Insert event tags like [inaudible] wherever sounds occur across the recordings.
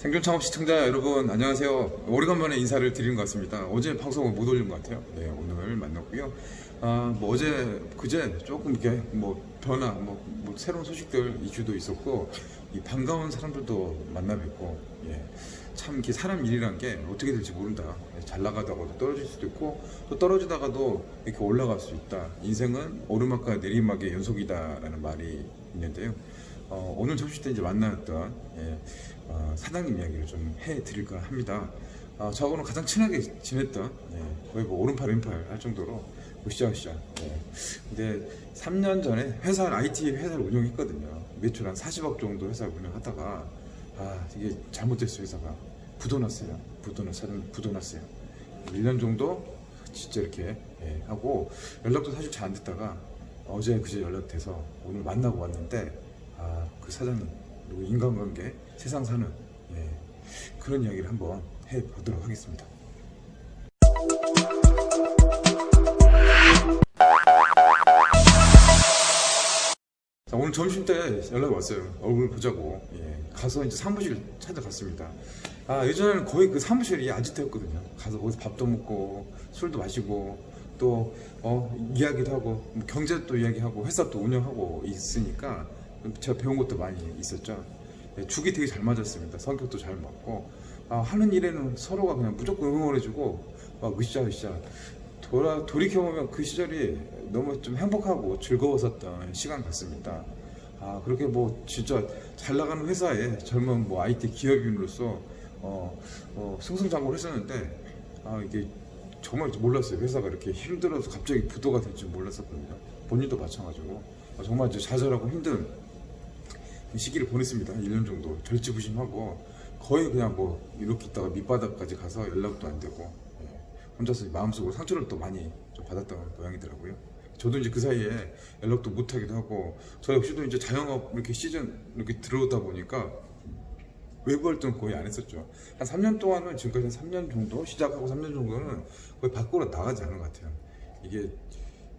생존 창업 시청자 여러분 안녕하세요. 오래간만에 인사를 드리는 것 같습니다. 어제 방송을 못 올린 것 같아요. 네, 오늘 만났고요. 아, 뭐 어제 그제 조금 이렇게 뭐 변화, 뭐, 뭐 새로운 소식들 이슈도 있었고 이 반가운 사람들도 만나 뵙고 예. 참 이렇게 사람 일이란 게 어떻게 될지 모른다. 예, 잘 나가다가도 떨어질 수도 있고 또 떨어지다가도 이렇게 올라갈 수 있다. 인생은 오르막과 내리막의 연속이다라는 말이 있는데요. 어, 오늘 점심 때 이제 만났던 예, 어, 사장님 이야기를 좀 해드릴까 합니다. 어, 저하고는 가장 친하게 지냈던 예, 거의 뭐 오른팔 왼팔 할 정도로 으쌰으쌰. 예. 근데 3년 전에 회사 IT 회사를 운영했거든요. 매출 한 40억 정도 회사를 운영하다가 아 이게 잘못됐어요 회사가 부도났어요. 부도났 사장 부도났어요. 1년 정도 진짜 이렇게 예, 하고 연락도 사실 잘 안 됐다가 어제 그제 연락돼서 오늘 만나고 왔는데 아 그 사장님 그리고 인간관계 세상 사는 예, 그런 이야기를 한번 해보도록 하겠습니다. 자, 오늘 점심 때 연락이 왔어요. 얼굴 보자고. 예, 가서 이제 사무실 찾아갔습니다. 아, 예전에는 거의 그 사무실이 아지트였거든요. 가서 거기서 밥도 먹고, 술도 마시고, 또, 어, 이야기도 하고, 뭐 경제도 이야기하고, 회사 또 운영하고 있으니까 제가 배운 것도 많이 있었죠. 예, 죽이 되게 잘 맞았습니다. 성격도 잘 맞고, 아, 하는 일에는 서로가 그냥 무조건 응원해주고, 막 으쌰 으쌰. 돌아, 돌이켜보면 그 시절이 너무 좀 행복하고 즐거웠었던 시간 같습니다. 아, 그렇게 뭐 진짜 잘 나가는 회사에 젊은 뭐 IT 기업인으로서 어, 어, 승승장구를 했었는데 아, 이게 정말 몰랐어요. 회사가 이렇게 힘들어서 갑자기 부도가 될 줄 몰랐었거든요. 본인도 마찬가지고 아, 정말 이제 좌절하고 힘든 이 시기를 보냈습니다. 한 1년 정도 절치부심하고 거의 그냥 뭐 이렇게 있다가 밑바닥까지 가서 연락도 안 되고 예, 혼자서 마음속으로 상처를 또 많이 좀 받았던 모양이더라고요. 저도 이제 그 사이에 연락도 못 하기도 하고 저 역시도 이제 자영업 이렇게 시즌 이렇게 들어오다 보니까 외부 활동 거의 안 했었죠. 한 3년 동안은 지금까지 한 3년 정도 시작하고 3년 정도는 거의 밖으로 나가지 않은 것 같아요. 이게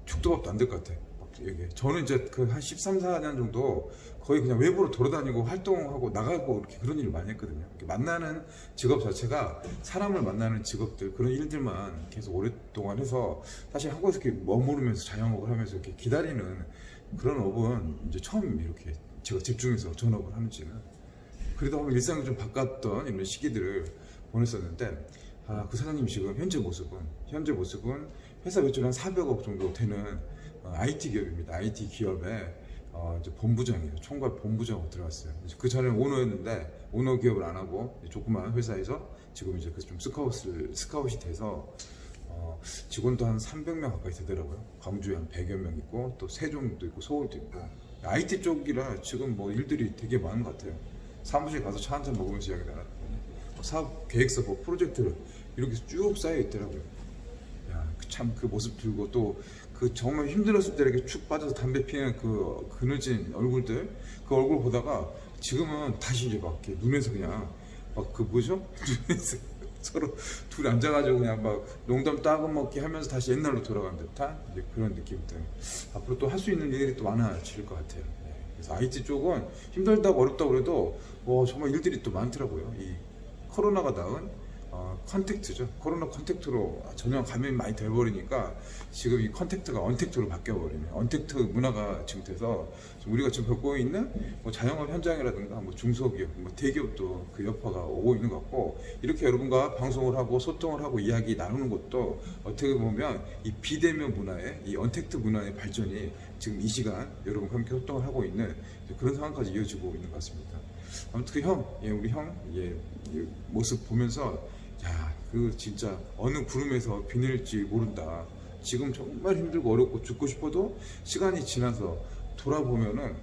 축도밥도 안 될 것 같아. 막 이게 저는 이제 그 한 13, 14년 정도 거의 그냥 외부로 돌아다니고 활동하고 나가고 이렇게 그런 일을 많이 했거든요. 만나는 직업 자체가 사람을 만나는 직업들 그런 일들만 계속 오랫동안 해서 사실 한국에서 이렇게 머무르면서 자영업을 하면서 이렇게 기다리는 그런 업은 이제 처음 이렇게 제가 집중해서 전업을 하는지는 그래도 일상이 좀 바꿨던 이런 시기들을 보냈었는데 아, 그 사장님 지금 현재 모습은 현재 모습은 회사 매출 한 400억 정도 되는 어, IT 기업입니다. IT 기업에 어, 이제 본부장이에요. 총괄 본부장으로 들어갔어요. 그 전에 오너였는데 오너 기업을 안 하고 조그마한 회사에서 지금 이제 그좀 스카웃을 스카웃이 돼서 어, 직원도 한 300명 가까이 되더라고요. 광주에 한 100여 명 있고 또 세종도 있고 서울도 있고 IT 쪽이라 지금 뭐 일들이 되게 많은 것 같아요. 사무실 가서 차 한잔 먹으면서 이야기 나눴더니 뭐 사업 계획서 뭐 프로젝트를 이렇게 쭉 쌓여 있더라고요. 야, 참 그 모습 들고 또 그 정말 힘들었을 때 이렇게 축 빠져서 담배 피는 그 그늘진 얼굴들 그 얼굴 보다가 지금은 다시 이제 막 이렇게 눈에서 그냥 막 그 뭐죠? [laughs] 눈에서 서로 둘이 앉아가지고 그냥 막 농담 따금 먹기 하면서 다시 옛날로 돌아간 듯한 이제 그런 느낌들. 앞으로 또 할 수 있는 일이 또 많아질 것 같아요. 예. 그래서 IT 쪽은 힘들다고 어렵다고 그래도 뭐 정말 일들이 또 많더라고요. 이 코로나가 낳은 어, 컨택트죠. 코로나 컨택트로 전혀 감염이 많이 돼버리니까 지금 이 컨택트가 언택트로 바뀌어버리네. 언택트 문화가 지금 돼서 지금 우리가 지금 겪고 있는 뭐 자영업 현장이라든가 뭐 중소기업, 뭐 대기업도 그 여파가 오고 있는 것 같고 이렇게 여러분과 방송을 하고 소통을 하고 이야기 나누는 것도 어떻게 보면 이 비대면 문화의 이 언택트 문화의 발전이 지금 이 시간 여러분과 함께 소통을 하고 있는 그런 상황까지 이어지고 있는 것 같습니다. 아무튼 그 형, 예, 우리 형, 예, 이 모습 보면서 야, 그 진짜 어느 구름에서 비 내릴지 모른다. 지금 정말 힘들고 어렵고 죽고 싶어도 시간이 지나서 돌아보면은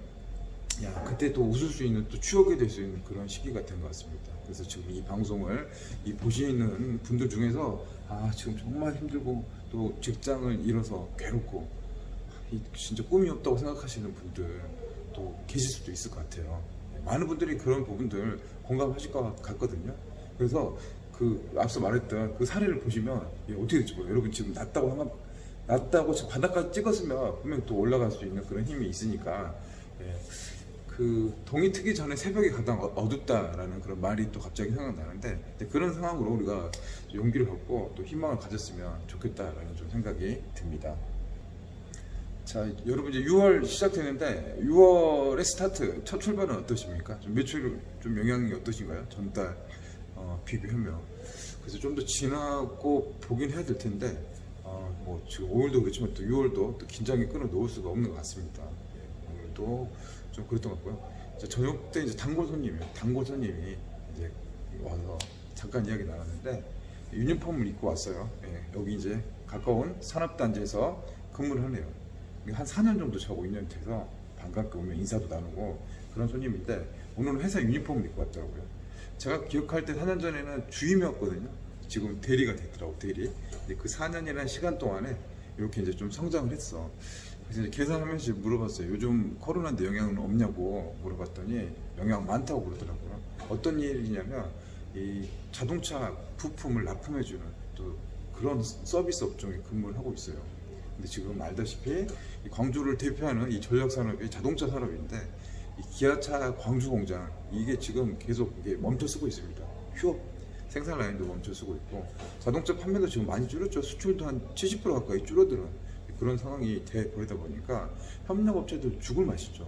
야, 그때 또 웃을 수 있는 또 추억이 될 수 있는 그런 시기가 된것 같습니다. 그래서 지금 이 방송을 이 보시는 분들 중에서 아, 지금 정말 힘들고 또 직장을 잃어서 괴롭고 이 진짜 꿈이 없다고 생각하시는 분들 또 계실 수도 있을 것 같아요. 많은 분들이 그런 부분들 공감하실 것 같거든요. 그래서 그 앞서 말했던 그 사례를 보시면 어떻게 될지 몰라요. 여러분 지금 낫다고 한가 낫다고 지금 바닥까지 찍었으면 분명 또 올라갈 수 있는 그런 힘이 있으니까 예, 그그 동이 트기 전에 새벽에 가장 어- 어둡다라는 그런 말이 또 갑자기 생각나는데 그런 상황으로 우리가 용기를 갖고 또 희망을 가졌으면 좋겠다라는 좀 생각이 듭니다. 자, 여러분 이제 6월 시작되는데 6월의 스타트 첫 출발은 어떠십니까? 좀 매출 좀 영향이 어떠신가요? 전달 어, 비교하면 그래서 좀 더 지나고 보긴 해야 될 텐데 어, 뭐 지금 5월도 그렇지만 또 6월도 또 긴장이 끊어 놓을 수가 없는 것 같습니다. 예, 오늘도 좀 그랬던 것 같고요. 이제 저녁 때 이제 단골 손님이 단골 손님이 이제 와서 잠깐 이야기 나눴는데 유니폼을 입고 왔어요. 예, 여기 이제 가까운 산업단지에서 근무를 하네요. 한 4년 정도 자고 2년 돼서 반갑게 오면 인사도 나누고 그런 손님인데 오늘은 회사 유니폼을 입고 왔더라고요. 제가 기억할 때 4년 전에는 주임이었거든요. 지금 대리가 됐더라고 대리. 그 4년이라는 시간 동안에 이렇게 이제 좀 성장을 했어. 그래서 이제 계산하면서 물어봤어요. 요즘 코로나인데 영향은 없냐고 물어봤더니 영향 많다고 그러더라고요. 어떤 일이냐면 이 자동차 부품을 납품해주는 또 그런 서비스 업종에 근무를 하고 있어요. 근데 지금 알다시피 이 광주를 대표하는 이 전력 산업이 자동차 산업인데 이 기아차 광주 공장 이게 지금 계속 이게 멈춰 쓰고 있습니다. 휴업 생산 라인도 멈춰 쓰고 있고 자동차 판매도 지금 많이 줄었죠. 수출도 한 70% 가까이 줄어드는 그런 상황이 돼 버리다 보니까 협력업체들 죽을 맛이죠.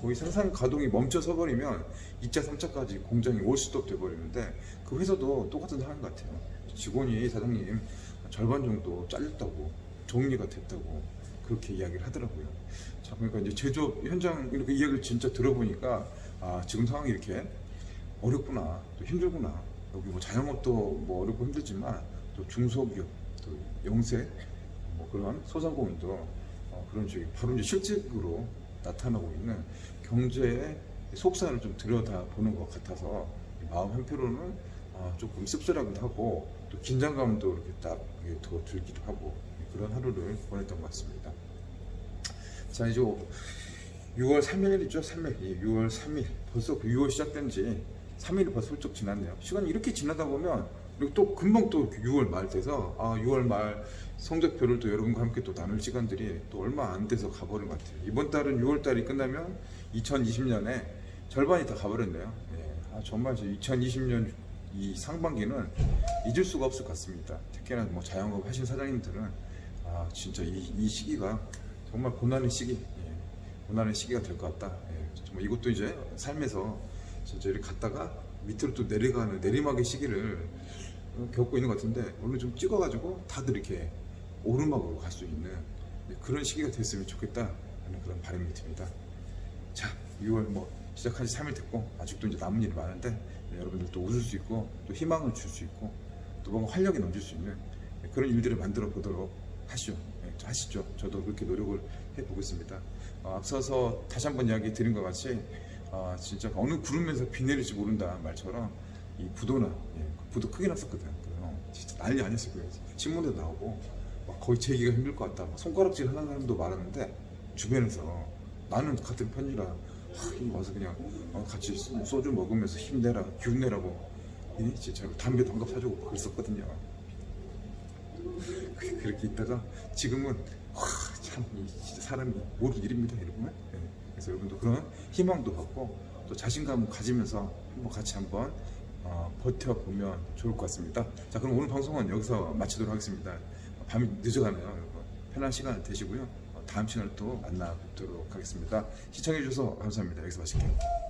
거의 생산 가동이 멈춰서 버리면 2차, 3차까지 공장이 올 스톱 돼 버리는데 그 회사도 똑같은 상황인 것 같아요. 직원이 사장님 절반 정도 잘렸다고 정리가 됐다고 그렇게 이야기를 하더라고요. 자, 그러니까 이제 제조업 현장 이렇게 이야기를 진짜 들어보니까 아, 지금 상황이 이렇게 어렵구나, 또 힘들구나. 여기 뭐 자영업도 뭐 어렵고 힘들지만 또 중소기업, 또 영세, 뭐 그런 소상공인도 어, 그런 쪽이 바로 이제 실직으로 나타나고 있는 경제의 속살을 좀 들여다 보는 것 같아서 마음 한편으로는 아, 조금 씁쓸하기도 하고 또 긴장감도 이렇게 딱 더 들기도 하고 그런 하루를 보냈던 것 같습니다. 자 이제 6월 3일이죠? 3일. 예, 6월 3일. 벌써 그 6월 시작된 지 3일이 벌써 훌쩍 지났네요. 시간이 이렇게 지나다 보면 그리고 또 금방 또 이렇게 6월 말 돼서 아 6월 말 성적표를 또 여러분과 함께 또 나눌 시간들이 또 얼마 안 돼서 가버린 것 같아요. 이번 달은 6월 달이 끝나면 2020년에 절반이 다 가버렸네요. 예, 아, 정말 2020년 이 상반기는 잊을 수가 없을 것 같습니다. 특히나 뭐 자영업 하신 사장님들은 아 진짜 이, 이 시기가 정말 고난의 시기. 예, 고난의 시기가 될 것 같다. 예, 정말 이것도 이제 삶에서 진짜 이렇게 갔다가 밑으로 또 내려가는 내리막의 시기를 어, 겪고 있는 것 같은데 오늘 좀 찍어가지고 다들 이렇게 오르막으로 갈 수 있는 그런 시기가 됐으면 좋겠다라는 그런 바람이 듭니다. 자, 6월 뭐 시작한 지 3일 됐고 아직도 이제 남은 일이 많은데 네, 여러분들 또 웃을 수 있고 또 희망을 줄 수 있고 또 뭔가 활력이 넘칠 수 있는 네, 그런 일들을 만들어 보도록 하시죠. 네, 저 하시죠. 저도 그렇게 노력을 해 보겠습니다. 어, 앞서서 다시 한번 이야기 드린 것 같이 아, 진짜 어느 구름에서 비 내릴지 모른다 말처럼 이 부도나 예, 그 부도 크게 났었거든. 그래서 진짜 난리 아니었을 거예요. 신문에도 나오고 막 거의 재기가 힘들 것 같다. 막 손가락질 하는 사람도 많았는데 주변에서 나는 같은 편이라 와서 그냥 어, 같이 소- 소주 먹으면서 힘내라 기운 내라고 예, 진짜 담배도 한갑 사주고 그랬었거든요. 그- 그렇게 있다가 지금은 참 진짜 사람이 모든 일입니다 여러분. 예, 그래서 여러분도 그런 희망도 갖고 또 자신감을 가지면서 한번 같이 한번 어, 버텨보면 좋을 것 같습니다. 자 그럼 오늘 방송은 여기서 마치도록 하겠습니다. 밤이 늦어가네요 여러분. 편한 시간 되시고요. 어, 다음 시간에 또 만나 뵙도록 하겠습니다. 시청해주셔서 감사합니다. 여기서 마칠게요.